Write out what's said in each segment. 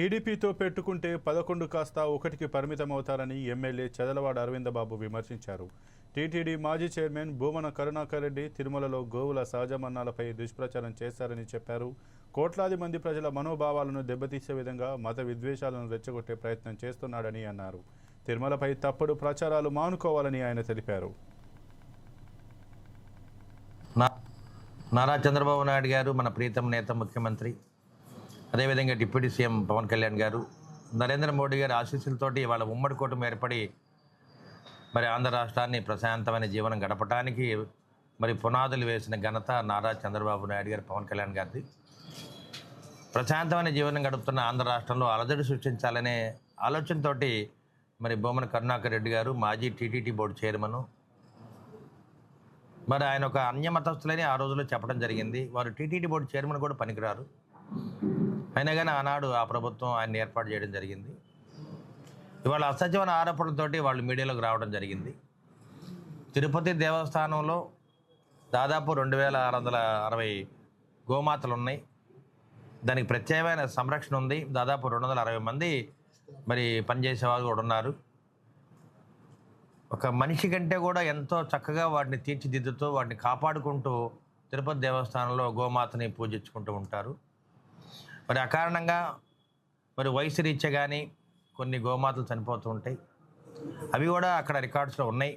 టీడీపీతో పెట్టుకుంటే పదకొండు కాస్త ఒకటికి పరిమితమవుతారని ఎమ్మెల్యే చదలవాడ అరవిందబాబు విమర్శించారు. టీటీడీ మాజీ చైర్మన్ భూమన కరుణాకర్ రెడ్డి తిరుమలలో గోవుల సహజ దుష్ప్రచారం చేశారని చెప్పారు. కోట్లాది మంది ప్రజల మనోభావాలను దెబ్బతీసే విధంగా మత విద్వేషాలను రెచ్చగొట్టే ప్రయత్నం చేస్తున్నాడని అన్నారు. తిరుమలపై తప్పుడు ప్రచారాలు మానుకోవాలని ఆయన తెలిపారు. నా- నారా చంద్రబాబు నాయుడు గారు మన ప్రీతం నేత ముఖ్యమంత్రి అదేవిధంగా డిప్యూటీ సీఎం పవన్ కళ్యాణ్ గారు నరేంద్ర మోడీ గారి ఆశీస్సులతోటి వాళ్ళ ఉమ్మడి కూటమి ఏర్పడి మరి ఆంధ్ర రాష్ట్రాన్ని ప్రశాంతమైన జీవనం గడపడానికి మరి పునాదులు వేసిన ఘనత నారా చంద్రబాబు నాయుడు గారు పవన్ కళ్యాణ్ గారిది. ప్రశాంతమైన జీవనం గడుపుతున్న ఆంధ్ర రాష్ట్రంలో అలజడి సృష్టించాలనే ఆలోచనతోటి మరి బొమ్మన కరుణాకర్ రెడ్డి గారు మాజీ టీటీడీ బోర్డు చైర్మన్ మరి ఆయన ఒక అన్యమతస్తులని ఆ రోజుల్లో చెప్పడం జరిగింది. వారు టీటీడీ బోర్డు చైర్మన్ కూడా పనికిరారు. అయినా కానీ ఆనాడు ఆ ప్రభుత్వం ఆయన ఏర్పాటు చేయడం జరిగింది. ఇవాళ అసత్యమైన ఆరోపణలతోటి వాళ్ళు మీడియాలోకి రావడం జరిగింది. తిరుపతి దేవస్థానంలో దాదాపు రెండు వేల ఆరు వందల అరవై గోమాతలు ఉన్నాయి. దానికి ప్రత్యేకమైన సంరక్షణ ఉంది. దాదాపు రెండు వందల అరవై మంది మరి పనిచేసే వాళ్ళు కూడా ఉన్నారు. ఒక మనిషి కంటే కూడా ఎంతో చక్కగా వాటిని తీర్చిదిద్దుతూ వాటిని కాపాడుకుంటూ తిరుపతి దేవస్థానంలో గోమాతని పూజించుకుంటూ ఉంటారు. మరి అకారణంగా మరి వయసు రీత్యా కానీ కొన్ని గోమాతలు చనిపోతూ ఉంటాయి. అవి కూడా అక్కడ రికార్డ్స్లో ఉన్నాయి.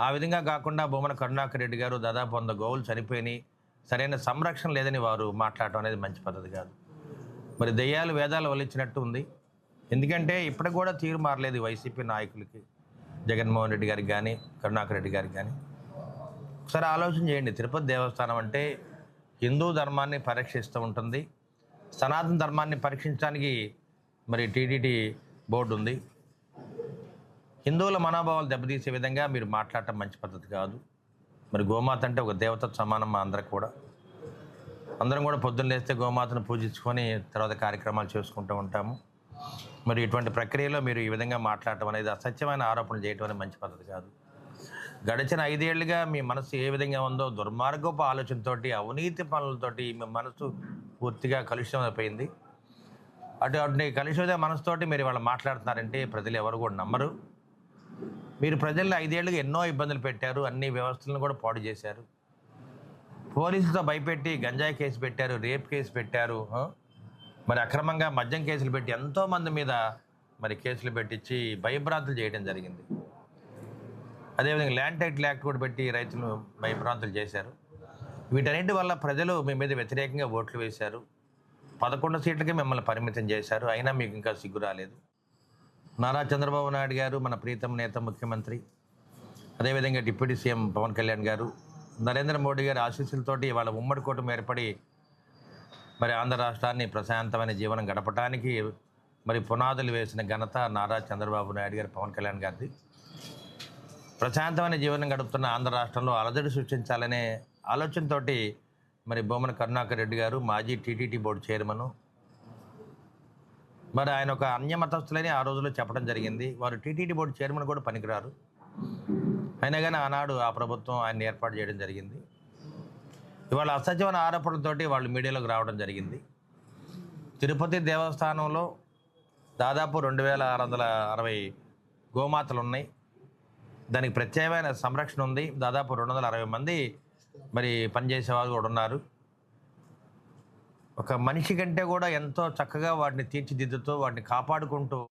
ఆ విధంగా కాకుండా బొమ్మన కరుణాకర్ రెడ్డి గారు దాదాపు వంద గోవులు చనిపోయినాయి. సరైన సంరక్షణ లేదని వారు మాట్లాడటం అనేది మంచి పద్ధతి కాదు. మరి దెయ్యాలు వేదాలు వలిచ్చినట్టు ఉంది. ఎందుకంటే ఇప్పటికి కూడా తీరు మారలేదు వైసీపీ నాయకులకి. జగన్మోహన్ రెడ్డి గారికి కానీ కరుణాకర్ రెడ్డి గారికి కానీ ఒకసారి ఆలోచన చేయండి. తిరుపతి దేవస్థానం అంటే హిందూ ధర్మాన్ని పరీక్షిస్తూ ఉంటుంది. సనాతన ధర్మాన్ని పరీక్షించడానికి మరి టీటీడీ బోర్డు ఉంది. హిందువుల మనోభావాలు దెబ్బతీసే విధంగా మీరు మాట్లాడటం మంచి పద్ధతి కాదు. మరి గోమాత అంటే ఒక దేవత సమానం మా అందరికి కూడా. అందరం కూడా పొద్దున్న లేస్తే గోమాతను పూజించుకొని తర్వాత కార్యక్రమాలు చేసుకుంటూ ఉంటాము. మరి ఇటువంటి ప్రక్రియలో మీరు ఈ విధంగా మాట్లాడటం అనేది అసత్యమైన ఆరోపణలు చేయటం అనేది మంచి పద్ధతి కాదు. గడిచిన ఐదేళ్ళుగా మీ మనసు ఏ విధంగా ఉందో దుర్మార్గపు ఆలోచనతోటి అవినీతి పనులతోటి మీ మనసు పూర్తిగా కలుషితం అయిపోయింది. అటు అటు కలుషిత మనసుతోటి మీరు ఇవాళ మాట్లాడుతున్నారంటే ప్రజలు ఎవరు కూడా నమ్మరు. మీరు ప్రజల్లో ఐదేళ్ళుగా ఎన్నో ఇబ్బందులు పెట్టారు అన్ని వ్యవస్థలను కూడా పాడు చేశారు. పోలీసులతో భయపెట్టి గంజాయి కేసు పెట్టారు రేప్ కేసు పెట్టారు మరి అక్రమంగా మద్యం కేసులు పెట్టి ఎంతోమంది మీద మరి కేసులు పెట్టించి భయభ్రాంతులు చేయడం జరిగింది. అదేవిధంగా ల్యాండ్ టైటిల్ యాక్ట్ కూడా పెట్టి రైతులు భయభ్రాంతులు చేశారు. వీటన్నిటి వల్ల ప్రజలు మీ మీద వ్యతిరేకంగా ఓట్లు వేశారు. పదకొండు సీట్లకి మిమ్మల్ని పరిమితం చేశారు. అయినా మీకు ఇంకా సిగ్గు రాలేదు. నారా చంద్రబాబు నాయుడు గారు మన ప్రీతం నేత ముఖ్యమంత్రి. అదేవిధంగా డిప్యూటీ సీఎం పవన్ కళ్యాణ్ గారు నరేంద్ర మోడీ గారి ఆశీస్సులతోటి వాళ్ళ ఉమ్మడి కూటమి ఏర్పడి మరి ఆంధ్ర రాష్ట్రాన్ని ప్రశాంతమైన జీవనం గడపడానికి మరి పునాదులు వేసిన ఘనత నారా చంద్రబాబు నాయుడు గారు పవన్ కళ్యాణ్ గారిది. ప్రశాంతమైన జీవనం గడుపుతున్న ఆంధ్ర రాష్ట్రంలో అలజడి సృష్టించాలనే ఆలోచనతోటి మరి బొమ్మన కరుణాకర్ రెడ్డి గారు మాజీ టీటీడీ బోర్డు చైర్మన్ మరి ఆయన ఒక అన్యమతస్తులని ఆ రోజుల్లో చెప్పడం జరిగింది. వారు టీటీడీ బోర్డు చైర్మన్ కూడా పనికిరారు. అయినా కానీ ఆనాడు ఆ ప్రభుత్వం ఆయన ఏర్పాటు చేయడం జరిగింది. ఇవాళ అసత్యమైన ఆరోపణలతోటి వాళ్ళు మీడియాలోకి రావడం జరిగింది. తిరుపతి దేవస్థానంలో దాదాపు రెండు వేల ఆరు వందల అరవై గోమాతలు ఉన్నాయి దానికి ప్రత్యేకమైన సంరక్షణ ఉంది. దాదాపు రెండు వందల అరవై మంది మరి పనిచేసే వాళ్ళు కూడా ఉన్నారు. ఒక మనిషి కంటే కూడా ఎంతో చక్కగా వాటిని తీర్చిదిద్దుతూ వాటిని కాపాడుకుంటూ